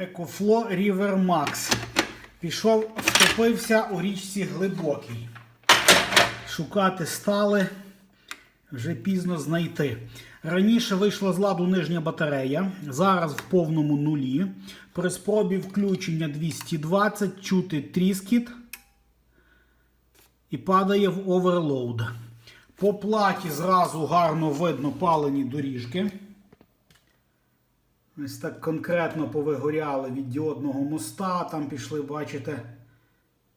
Екофло River Max. Пішов, втопився у річці глибокій. Шукати стали, вже пізно знайти. Раніше вийшла з ладу нижня батарея, зараз в повному нулі. При спробі включення 220 чути тріскіт і падає в оверлоуд. По платі зразу гарно видно палені доріжки. Ось так конкретно повигоряли від діодного моста, там пішли, бачите,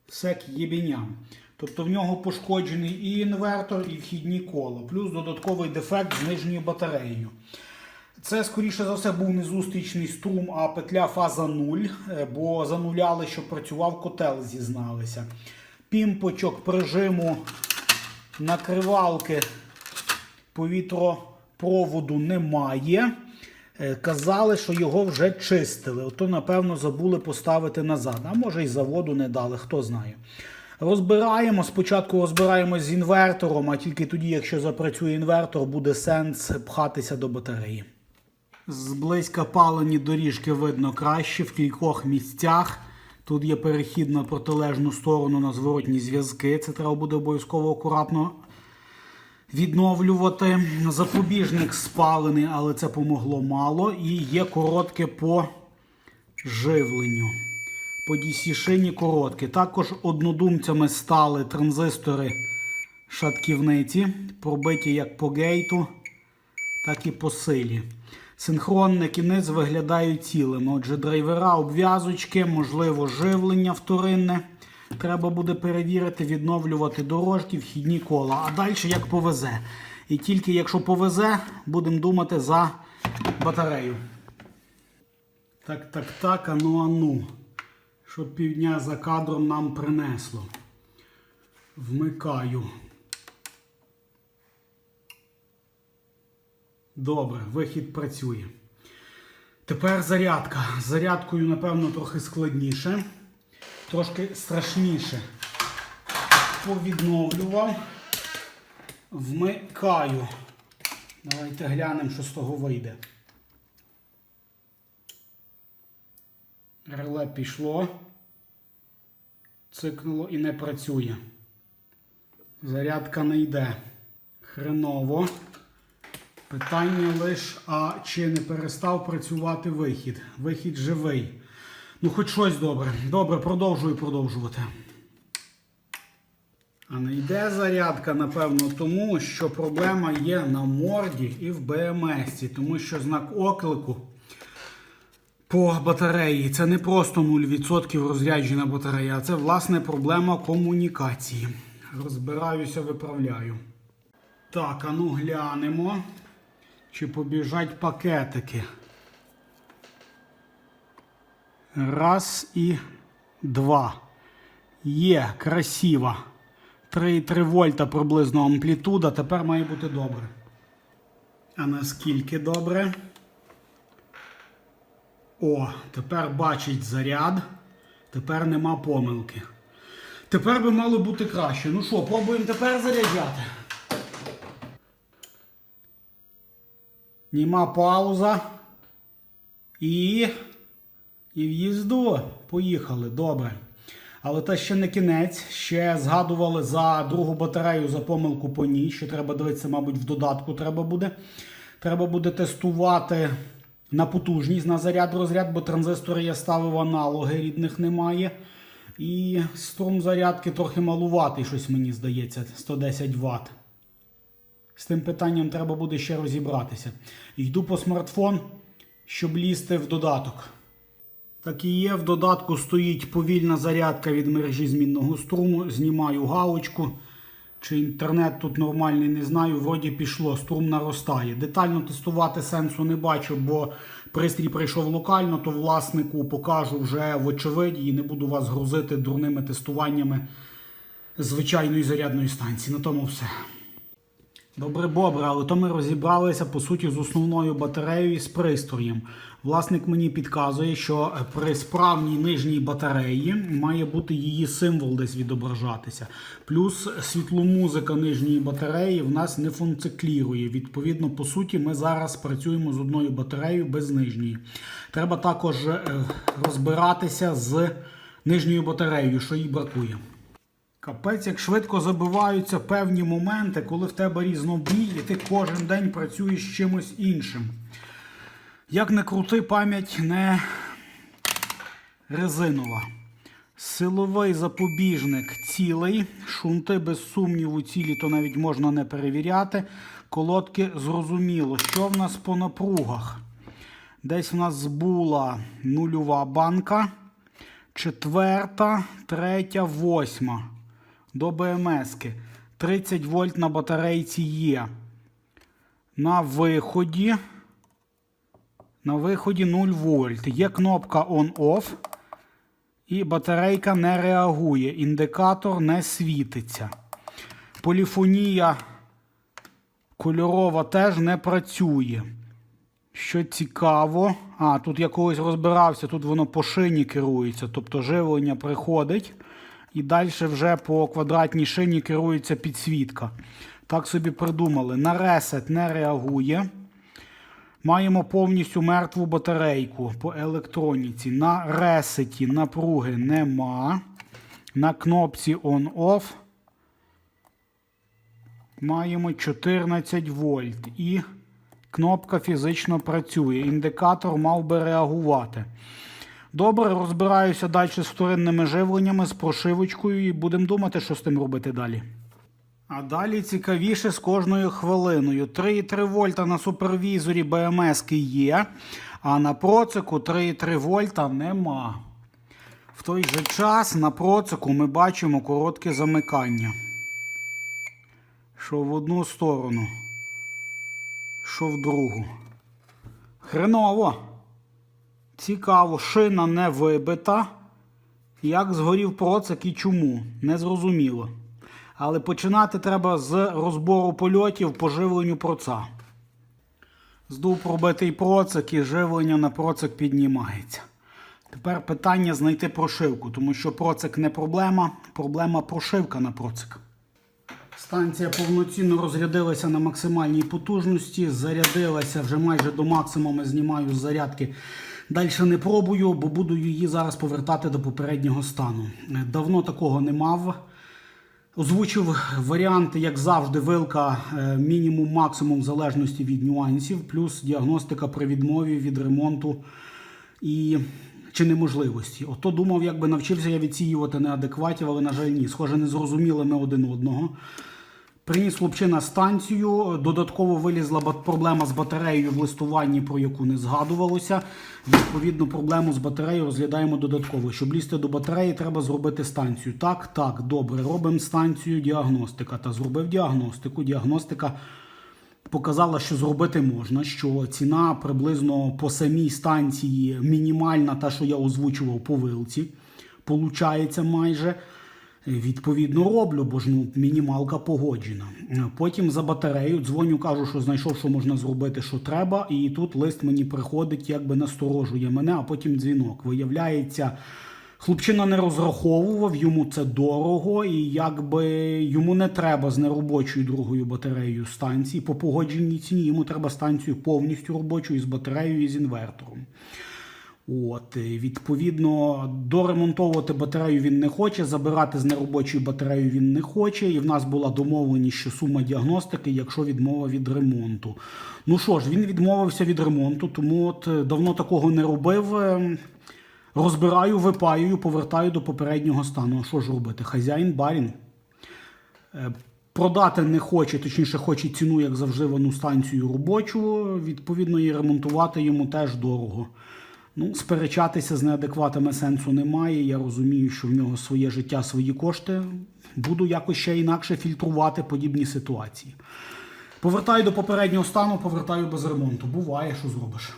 всякі єбіням. Тобто в нього пошкоджений і інвертор, і вхідні кола, плюс додатковий дефект з нижньою батареєю. Це, скоріше за все, був не зустрічний струм, а петля фаза 0, е, бо зануляли, щоб працював котел, зізналися. Пімпочок прижиму накривалки повітропроводу немає. Е, Казали, що його вже чистили. Ото, напевно, забули поставити назад. А може і заводу не дали, хто знає. Розбираємо. Спочатку розбираємо з інвертором, а тільки тоді, якщо запрацює інвертор, буде сенс пхатися до батареї. Зблизька палені доріжки видно краще в кількох місцях. Тут є перехід на протилежну сторону на зворотні зв'язки. Це треба буде обов'язково акуратно відновлювати. Запобіжник спалений, але це помогло мало. І є коротке по живленню. По DC-шині коротке. Також однодумцями стали транзистори шатківниці, пробиті як по гейту, так і по силі. Синхронний кінець виглядає цілим. Отже, драйвера, обв'язочки, можливо, живлення вторинне. Треба буде перевірити, відновлювати дорожки, вхідні кола. А далі як повезе. І тільки якщо повезе, будемо думати за батарею. Так, так, так, ану, ану. Щоб півдня за кадром нам принесло. Вмикаю. Добре, вихід працює. Тепер зарядка. Зарядкою, напевно, трохи складніше, трошки страшніше. Повідновлював. Вмикаю. Давайте глянемо, що з того вийде. Реле пішло. Цикнуло і не працює. Зарядка не йде. Хреново. Питання лише, а чи не перестав працювати вихід? Вихід живий. Ну, хоч щось добре. Добре, продовжую продовжувати. А не йде зарядка, напевно, тому що проблема є на морді і в БМС, тому що знак оклику по батареї це не просто 0% розряджена батарея, а це власне проблема комунікації. Розбираюся, виправляю. Так, а ну глянемо, чи побіжать пакетики. Раз і два. Є, красиво. 3,3 вольта приблизно амплітуда. Тепер має бути добре. А наскільки добре? О, тепер бачить заряд. Тепер нема помилки. Тепер би мало бути краще. Ну що, пробуємо тепер заряджати. Німа пауза. І. І в'їзду. Поїхали. Добре. Але це ще не кінець. Ще згадували за другу батарею за помилку по ній. Що треба дивитися, мабуть, в додатку треба буде. Треба буде тестувати на потужність на заряд розряд, бо транзистори я ставив аналоги, рідних немає. І струм зарядки трохи малуватий, щось мені здається, 110 Вт. З тим питанням треба буде ще розібратися. Йду по смартфон, щоб лізти в додаток. Так і є, в додатку стоїть повільна зарядка від мережі змінного струму. Знімаю галочку. Чи інтернет тут нормальний, не знаю. Вроді пішло, струм наростає. Детально тестувати сенсу не бачу, бо пристрій прийшов локально, то власнику покажу вже в очевидь і не буду вас грузити дурними тестуваннями звичайної зарядної станції. На тому все. Добре, бобре, але то ми розібралися по суті з основною батареєю і з пристроєм. Власник мені підказує, що при справній нижній батареї має бути її символ десь відображатися. Плюс світломузика нижньої батареї в нас не функціклірує. Відповідно, по суті, ми зараз працюємо з одною батареєю без нижньої. Треба також е, розбиратися з нижньою батареєю, що їй бракує. Капець, як швидко забиваються певні моменти, коли в тебе різнобій, і ти кожен день працюєш чимось іншим. Як не крути, пам'ять не резинова. Силовий запобіжник цілий. Шунти без сумніву цілі, то навіть можна не перевіряти. Колодки зрозуміло. Що в нас по напругах? Десь в нас була нульова банка. Четверта, третя, восьма. До БМСки. 30 вольт на батарейці є. На виході. На виході 0 вольт. Є кнопка on-off. І батарейка не реагує. Індикатор не світиться. Поліфонія кольорова теж не працює. Що цікаво, а тут я колись розбирався, тут воно по шині керується, тобто живлення приходить, і далі вже по квадратній шині керується підсвітка. Так собі придумали. На ресет не реагує. Маємо повністю мертву батарейку по електроніці. На ресеті напруги нема. На кнопці on-off маємо 14 вольт. І кнопка фізично працює. Індикатор мав би реагувати. Добре, розбираюся далі з вторинними живленнями, з прошивочкою і будемо думати, що з тим робити далі. А далі цікавіше з кожною хвилиною. 3,3 вольта на супервізорі БМС є, а на процику 3,3 вольта нема. В той же час на процику ми бачимо коротке замикання. Що в одну сторону, що в другу. Хреново. Цікаво, шина не вибита. Як згорів процик і чому? Незрозуміло. Але починати треба з розбору польотів по живленню проца. Здув пробитий процик і живлення на процик піднімається. Тепер питання знайти прошивку, тому що процик не проблема, проблема прошивка на процик. Станція повноцінно розрядилася на максимальній потужності, зарядилася вже майже до максимуму, знімаю з зарядки. Далі не пробую, бо буду її зараз повертати до попереднього стану. Давно такого не мав. Озвучив варіанти, як завжди, вилка е, мінімум, максимум залежності від нюансів, плюс діагностика при відмові від ремонту і чи неможливості. Ото думав, якби навчився я відсіювати неадекватів, але, на жаль, ні. Схоже, не зрозуміли ми один одного. Приніс хлопчина станцію, додатково вилізла проблема з батареєю в листуванні, про яку не згадувалося. Відповідно, проблему з батареєю розглядаємо додатково. Щоб лізти до батареї, треба зробити станцію. Так, так, добре, робимо станцію діагностика. Та зробив діагностику. Діагностика показала, що зробити можна, що ціна приблизно по самій станції мінімальна, та, що я озвучував по вилці. Получається майже. Відповідно, роблю, бо ж ну, мінімалка погоджена. Потім за батарею дзвоню, кажу, що знайшов, що можна зробити, що треба. І тут лист мені приходить, якби насторожує мене, а потім дзвінок. Виявляється, хлопчина не розраховував, йому це дорого, і якби йому не треба з неробочою другою батареєю станції. По погодженій ціні йому треба станцію повністю робочу із батареєю і з інвертором. От, відповідно, доремонтовувати батарею він не хоче, забирати з неробочої батареї він не хоче. І в нас була домовленість, що сума діагностики, якщо відмова від ремонту. Ну що ж, він відмовився від ремонту, тому от е, давно такого не робив. Ем, Розбираю, випаюю, повертаю до попереднього стану. А що ж робити? Хазяїн барін. Е, Продати не хоче, точніше, хоче ціну, як завжди, вану станцію робочу. Відповідно, і ремонтувати йому теж дорого. Ну, сперечатися з неадекватами сенсу немає. Я розумію, що в нього своє життя, свої кошти. Буду якось ще інакше фільтрувати подібні ситуації. Повертаю до попереднього стану, повертаю без ремонту. Буває, що зробиш.